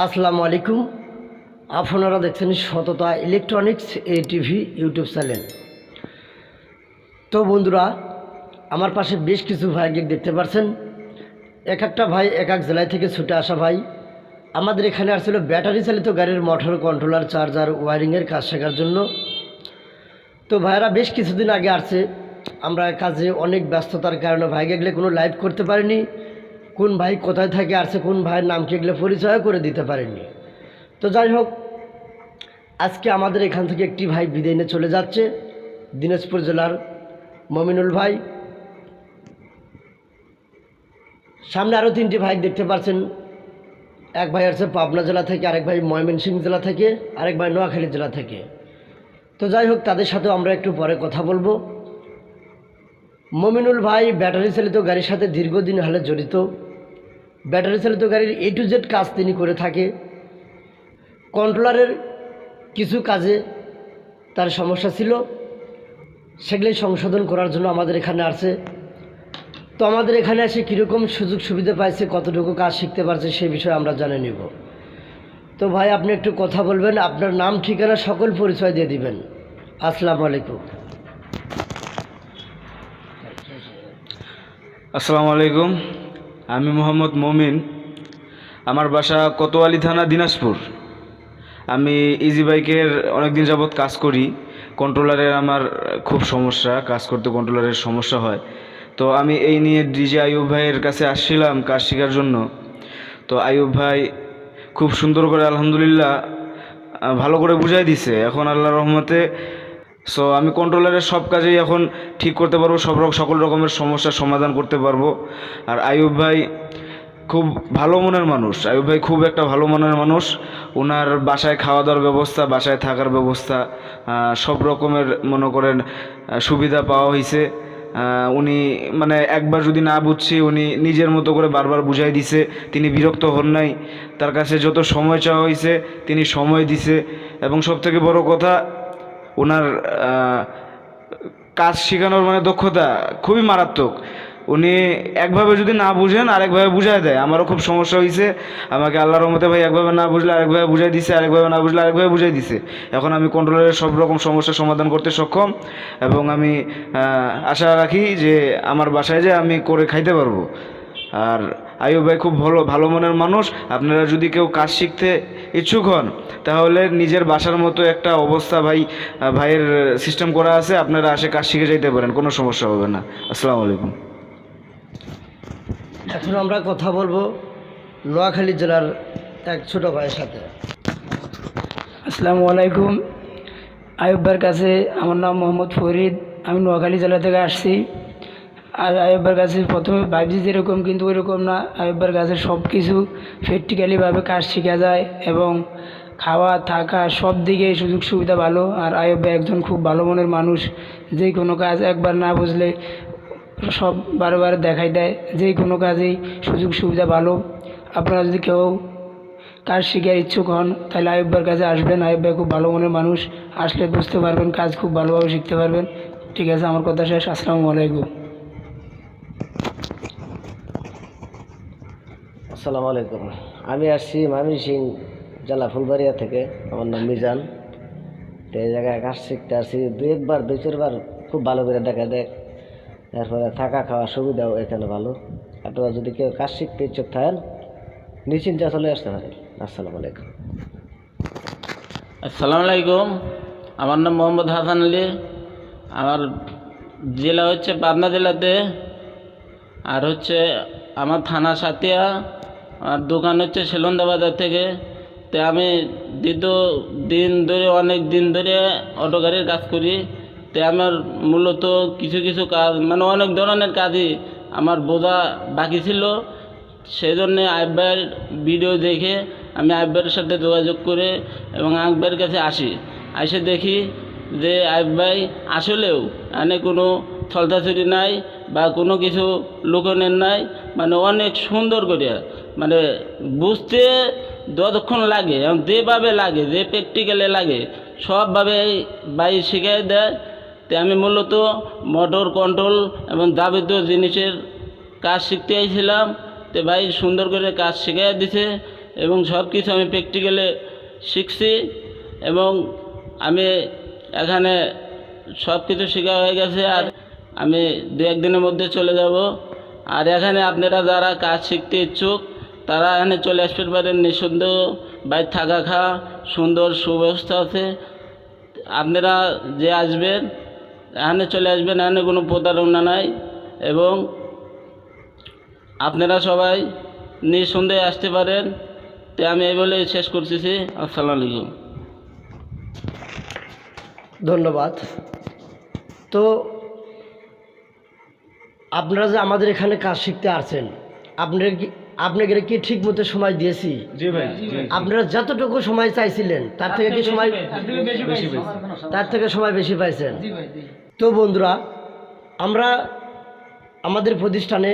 আসসালামু আলাইকুম। আপনারা দেখছেন সততা ইলেকট্রনিক্স এ টিভি ইউটিউব চ্যানেল। তো বন্ধুরা, আমার পাশে বেশ কিছু ভাইকে দেখতে পাচ্ছেন এক একটা ভাই এক এক জেলায় থেকে ছুটে আসা ভাই। আমাদের এখানে আসছিল ব্যাটারি চালিত গাড়ির মোটর কন্ট্রোলার, চার্জার, ওয়ারিংয়ের কাজ শেখার জন্য। তো ভাইয়েরা, বেশ কিছুদিন আগে আসছে। আমরা কাজে অনেক ব্যস্ততার কারণে ভাইকে গেলে কোনো লাইভ করতে পারিনি। কোন ভাই কোথায় থেকে আসছে কোন ভাইয়ের নামকে এগুলো পরিচয় করে দিতে পারেননি। তো যাই হোক, আজকে আমাদের এখান থেকে একটি ভাই বিদায় নিয়ে চলে যাচ্ছে, দিনাজপুর জেলার মমিনুল ভাই। সামনে আরও তিনটি ভাই দেখতে পাচ্ছেন এক ভাই আছে পাবনা জেলা থেকে, আরেক ভাই ময়মনসিংহ জেলা থেকে, আরেক ভাই নোয়াখালী জেলা থেকে। তো যাই হোক, তাদের সাথেও আমরা একটু পরে কথা বলব। মমিনুল ভাই ব্যাটারি চালিত গাড়ির সাথে দীর্ঘদিন হলে জড়িত। ব্যাটারি চালিত গাড়ির এ টু জেড কাজ তিনি করে থাকে। কন্ট্রোলারের কিছু কাজে তার সমস্যা ছিল। সেগুলি সংশোধন করার জন্য আমাদের এখানে আসছে। তো আমাদের এখানে এসে কীরকম সুযোগ সুবিধা পাইছে, কতটুকু কাজ শিখতে পারছে সেই বিষয়ে আমরা জানে নিব। তো ভাই, আপনি একটু কথা বলবেন। আপনার নাম, ঠিকানা, সকল পরিচয় দিয়ে দিবেন। আসসালামু আলাইকুম। আসসালামু আলাইকুম। আমি মোহাম্মদ মমিন। আমার বাসা কোতোয়ালি থানা, দিনাজপুর। আমি ইজি বাইকের অনেক দিন যাবৎ কাজ করি। কন্ট্রোলারের আমার খুব সমস্যা, কাজ করতে কন্ট্রোলারের সমস্যা হয়। তো আমি এই নিয়ে ডিজে আয়ুব ভাইয়ের কাছে আসছিলাম কাজ শেখার জন্য। তো আয়ুব ভাই খুব সুন্দর করে আলহামদুলিল্লাহ ভালো করে বুঝাই দিছে। এখন আল্লাহর রহমতে সো আমি কন্ট্রোলারের সব কাজেই এখন ঠিক করতে পারব, সব সকল রকমের সমস্যার সমাধান করতে পারব। আর আয়ুব ভাই খুব ভালো মনের মানুষ। আয়ুব ভাই খুব একটা ভালো মনের মানুষ। ওনার বাসায় খাওয়া দাওয়ার ব্যবস্থা, বাসায় থাকার ব্যবস্থা সব রকমের মনে করেন সুবিধা পাওয়া হয়েছে উনি মানে একবার যদি না বুঝছি, উনি নিজের মতো করে বারবার বুঝাই দিছে, তিনি বিরক্ত হন নাই। তার কাছে যত সময় চাওয়া হয়েছে তিনি সময় দিছে। এবং সবথেকে বড় কথা ওনার কাজ শেখানোর মানে দক্ষতা খুবই মারাত্মক। উনি একভাবে যদি না বুঝেন, আরেকভাবে বুঝাই দেয়। আমারও খুব সমস্যা হয়েছে আমাকে আল্লাহর রহমতে ভাই একভাবে না বুঝলে আরেকভাবে বুঝাই দিছে, আরেকভাবে না বুঝলে আরেকভাবে বুঝাই দিছে। এখন আমি কন্ট্রোলের সব রকম সমস্যার সমাধান করতে সক্ষম এবং আমি আশা রাখি যে আমার বাসায় যে আমি করে খাইতে পারব। আর আয়ুব ভাই খুব ভালো ভালো মনের মানুষ। আপনারা যদি কেউ কাজ শিখতে ইচ্ছুক হন তাহলে নিজের বাসার মতো একটা অবস্থা ভাই ভাইয়ের সিস্টেম করা আছে। আপনারা আসে কাজ শিখে যাইতে পারেন কোনো সমস্যা হবে না। আসসালামু আলাইকুম। এখন আমরা কথা বলব নোয়াখালী জেলার এক ছোট ভাইয়ের সাথে। আসসালামু আলাইকুম। আয়ুব্বার কাছে আমার নাম মোহাম্মদ ফরিদ। আমি নোয়াখালী জেলা থেকে আসছি। আর আয়ুব্বার কাছে প্রথমে ভাবছি যেরকম কিন্তু ওইরকম না। আয়ুব্বার কাছে সব কিছু প্র্যাকটিক্যালিভাবে কাজ শেখা যায় এবং খাওয়া, থাকা সব দিকে সুযোগ সুবিধা ভালো। আর আয়ুব ভাই একজন খুব ভালো মনের মানুষ, যে কোনো কাজ একবার না বুঝলে সব বারবার দেখাই দেয়। যে কোনো কাজেই সুযোগ সুবিধা ভালো। আপনারা যদি কেউ কাজ শেখার ইচ্ছুক হন, তাহলে আয়ুব্বার কাছে আসবেন। আয়ুব ভাই খুব ভালো মনের মানুষ। আসলে বুঝতে পারবেন, কাজ খুব ভালোভাবে শিখতে পারবেন। ঠিক আছে, আমার কথা শেষ। আসসালামু আলাইকুম। আসসালামু আলাইকুম। আমি আসছি মামি সিং জেলা ফুলবাড়িয়া থেকে। আমার নাম মিজান। তো এই জায়গায় কাজ শিখতে আসছি দু একবার, দুই চারবার খুব ভালো করে দেখা দেয়। এরপরে থাকা খাওয়া সুবিধাও এখানে ভালো। আপনারা যদি কেউ কাজ শিখতে ইচ্ছুক থাকেন, নিশ্চিন্তে চলে আসতে পারেন। আসসালামু আলাইকুম। আসসালামু আলাইকুম। আমার নাম মোহাম্মদ হাসান আলী। আমার জেলা হচ্ছে পাবনা জেলাতে। আর হচ্ছে আমার থানা সাতিয়া। আর দোকান হচ্ছে সেলন্দা বাজার থেকে। তো আমি দীর্ঘ দিন ধরে, অনেক দিন ধরে অটো গাড়ির কাজ করি। তো আমার মূলত কিছু কিছু কাজ মানে অনেক ধরনের কাজই আমার বোঝা বাকি ছিল। সেই জন্যে আইব্বার ভিডিও দেখে আমি আইব্বারের সাথে যোগাযোগ করে এবং আইব্বারের কাছে আসি। এসে দেখি যে আইব ভাই আসলেও এনে কোনো ছলতাছুরি নাই। বা কোনো কিছু লুকনের নাই মানে অনেক সুন্দর করে মানে বুঝতে যতক্ষণ লাগে এবং যেভাবে লাগে, যে প্র্যাকটিক্যালে লাগে, সবভাবে ভাই শিখিয়ে দেয়। তো আমি মূলত মোটর কন্ট্রোল এবং যাবতীয় জিনিসের কাজ শিখতে আইছিলাম। তো ভাই সুন্দর করে কাজ শিখিয়ে দিছে এবং সব কিছু আমি প্র্যাকটিক্যালে শিখছি এবং আমি এখানে সব কিছু শেখা হয়ে গেছে আর আমি দু একদিনের মধ্যে চলে যাব। আর এখানে আপনারা যারা কাজ শিখতে ইচ্ছুক, তারা এখানে চলে আসতে পারেন। নিঃসন্দেহ বাইর থাকা খাওয়া সুন্দর সুব্যবস্থা আছে। আপনারা যে আসবেন, এখানে চলে আসবেন, এখানে কোনো প্রতারণা নাই এবং আপনারা সবাই নিঃসন্দেহে আসতে পারেন। তো আমি এই বলে শেষ করতেছি। আসসালামু আলাইকুম। ধন্যবাদ। তো আপনারা যে আমাদের এখানে কাজ শিখতে আসছেন আপনারা কি আপনাদের কি ঠিক মতো সময় দিয়েছি? আপনারা যতটুকু সময় চাইছিলেন তার থেকে কি সময় তার থেকে সময় বেশি পাইছেন। তো বন্ধুরা আমরা আমাদের প্রতিষ্ঠানে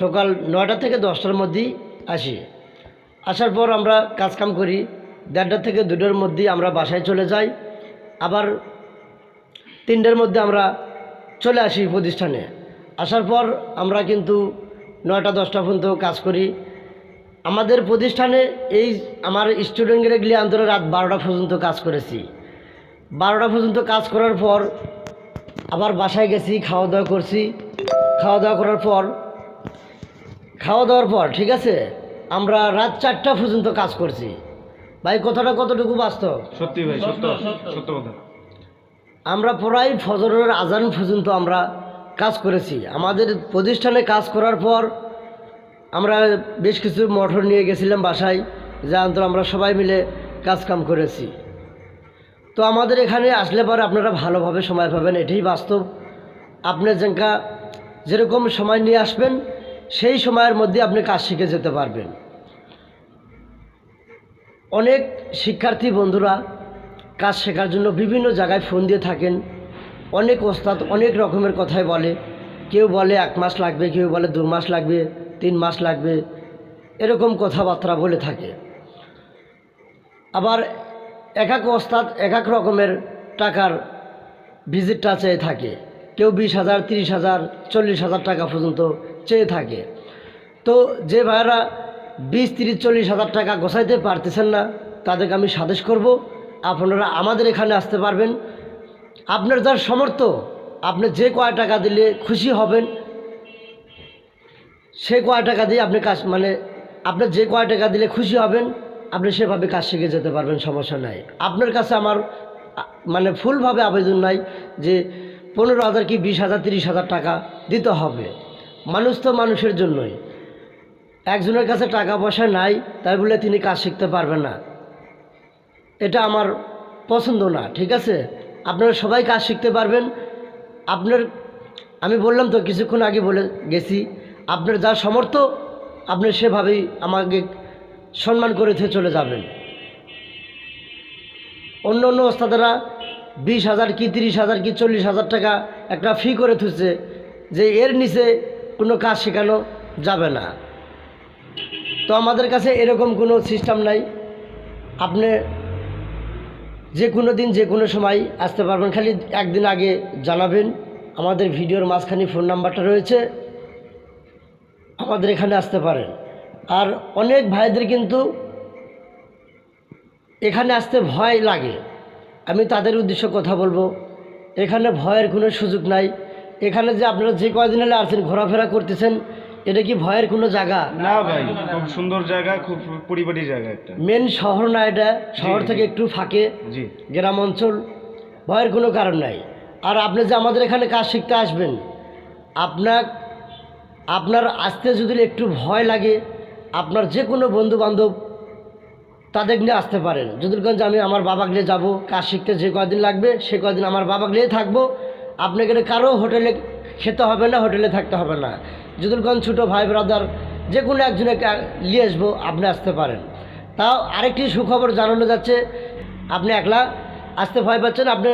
সকাল নয়টা থেকে দশটার মধ্যেই আসি। আসার পর আমরা কাজকাম করি। দেড়টা থেকে দুটোর মধ্যেই আমরা বাসায় চলে যাই। আবার তিনটার মধ্যে আমরা চলে আসি প্রতিষ্ঠানে। আসার পর আমরা কিন্তু নয়টা দশটা পর্যন্ত কাজ করি। আমাদের প্রতিষ্ঠানে এই আমার স্টুডেন্টগুলো গিয়ে আন্তর রাত বারোটা পর্যন্ত কাজ করেছি। বারোটা পর্যন্ত কাজ করার পর আবার বাসায় গেছি খাওয়া দাওয়া করছি। খাওয়া দাওয়া করার পর খাওয়া দাওয়ার পর ঠিক আছে? আমরা রাত চারটা পর্যন্ত কাজ করছি। ভাই কথাটা কতটুকু বাস্তব? সত্যি ভাই সত্য। সত্য কথা। আমরা প্রায় ফজরের আজান পর্যন্ত আমরা কাজ করেছি। আমাদের প্রতিষ্ঠানে কাজ করার পর আমরা বেশ কিছু মোটর নিয়ে গেছিলাম বাসায়, যা অন্তর আমরা সবাই মিলে কাজ কাম করেছি। তো আমাদের এখানে আসলে পরে আপনারা ভালোভাবে সময় পাবেন, এটাই বাস্তব। আপনার যেঙ্কা যেরকম সময় নিয়ে আসবেন, সেই সময়ের মধ্যে আপনি কাজ শিখে যেতে পারবেন। অনেক শিক্ষার্থী বন্ধুরা কাজ শেখার জন্য বিভিন্ন জায়গায় ফোন দিয়ে থাকেন। অনেক ওস্তাদ অনেক রকমের কথাই বলে। কেউ বলে এক মাস লাগবে, কেউ বলে দু মাস লাগবে, তিন মাস লাগবে, এরকম কথাবার্তা বলে থাকে। আবার এক এক ওস্তাদ এক এক রকমের টাকার ভিজিটটা চেয়ে থাকে। কেউ বিশ হাজার, তিরিশ হাজার, চল্লিশ হাজার টাকা পর্যন্ত চেয়ে থাকে। তো যে ভাইয়েরা বিশ, তিরিশ, চল্লিশ হাজার টাকা গোছাইতে পারতেছেন না, তাদেরকে আমি সাদেশ করব। আপনারা আমাদের এখানে আসতে পারবেন। আপনার যার সমর্থ আপনি যে কয় টাকা দিলে খুশি হবেন, সে কয় টাকা দিয়ে আপনি কাজ মানে আপনার যে কয় টাকা দিলে খুশি হবেন, আপনি সেভাবে কাজ শিখে যেতে পারবেন, সমস্যা নাই। আপনার কাছে আমার মানে ফুলভাবে আবেদন নাই যে পনেরো হাজার কি বিশ হাজার, তিরিশ হাজার টাকা দিতে হবে। মানুষ তো মানুষের জন্যই। একজনের কাছে টাকা পয়সা নাই, তাই বলে তিনি কাজ শিখতে পারবেন না। এটা আমার পছন্দ না, ঠিক আছে? আপনারা সবাই কাজ শিখতে পারবেন। আপনার, আমি বললাম তো, কিছুক্ষণ আগে বলে গেছি, আপনার যা সমর্থ আপনি সেভাবেই আমাকে সম্মান করে চলে যাবেন। অন্য অন্য ওস্তাদেরা বিশ হাজার কি, তিরিশ হাজার কি, চল্লিশ হাজার টাকা একটা ফি করে থুছে যে এর নিচে কোনো কাজ শেখানো যাবে না। তো আমাদের কাছে এরকম কোনো সিস্টেম নাই। আপনি যে কোনো দিন, যে কোনো সময় আসতে পারবেন। খালি একদিন আগে জানাবেন। আমাদের ভিডিওর মাঝখানে ফোন নাম্বারটা রয়েছে। আমাদের এখানে আসতে পারেন। আর অনেক ভাইদের কিন্তু এখানে আসতে ভয় লাগে। আমি তাদের উদ্দেশ্য কথা বলব। এখানে ভয়ের কোনো সুযোগ নাই। এখানে যে আপনারা যে কয়দিন হলে আসছেন, ঘোরাফেরা করতেছেন এটা কি ভয়ের কোনো জায়গা? না ভাই খুব সুন্দর জায়গা খুব পরিপাটি জায়গা একটা। মেন শহর না এটা? শহর থেকে একটু ফাঁকে জি। গ্রাম অঞ্চল ভয়ের কোনো কারণ নাই। আর আপনি যে আমাদের এখানে কাজ শিখতে আসবেন আপনার আপনার আসতে যদি একটু ভয় লাগে আপনার যে কোনো বন্ধু বান্ধব তাদের নিয়ে আসতে পারেন। যদুরগঞ্জ আমি আমার বাবা গিয়ে যাব কাজ শিখতে যে কদিন লাগবে সে কদিন আমার বাবা গিয়ে থাকব। আপনাকে কারও হোটেলে খেতে হবে না হোটেলে থাকতে হবে না। যদুরগঞ্জ ছোটো ভাই ব্রাদার যে কোনো একজনকে নিয়ে আসব, আপনি আসতে পারেন। তাও আরেকটি সুখবর জানানো যাচ্ছে, আপনি একলা আসতে ভয় পাচ্ছেন, আপনি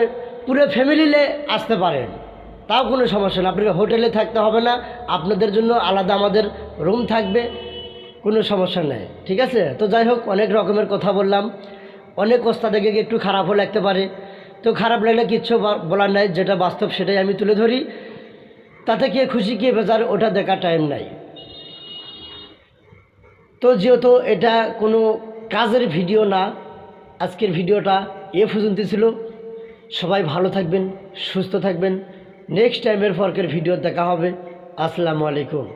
পুরো ফ্যামিলিলে আসতে পারেন। তাও কোনো সমস্যা না, আপনাকে হোটেলে থাকতে হবে না, আপনাদের জন্য আলাদা আমাদের রুম থাকবে, কোনো সমস্যা নেই, ঠিক আছে? তো যাই হোক, অনেক রকমের কথা বললাম, অনেক ওস্তাদেরকে একটু খারাপও লাগতে পারে। তো খারাপ লাগলে কিচ্ছু বলার নাই, যেটা বাস্তব সেটাই আমি তুলে ধরি। তাতে কে খুশি কে বেজার ওটা দেখার টাইম নাই। তো যেহেতু এটা কোনো কাজের ভিডিও না, আজকের ভিডিওটা এ পর্যন্ত ছিল। সবাই ভালো থাকবেন, সুস্থ থাকবেন। নেক্সট টাইমের ফর্কের ভিডিও দেখা হবে। আসসালামু আলাইকুম।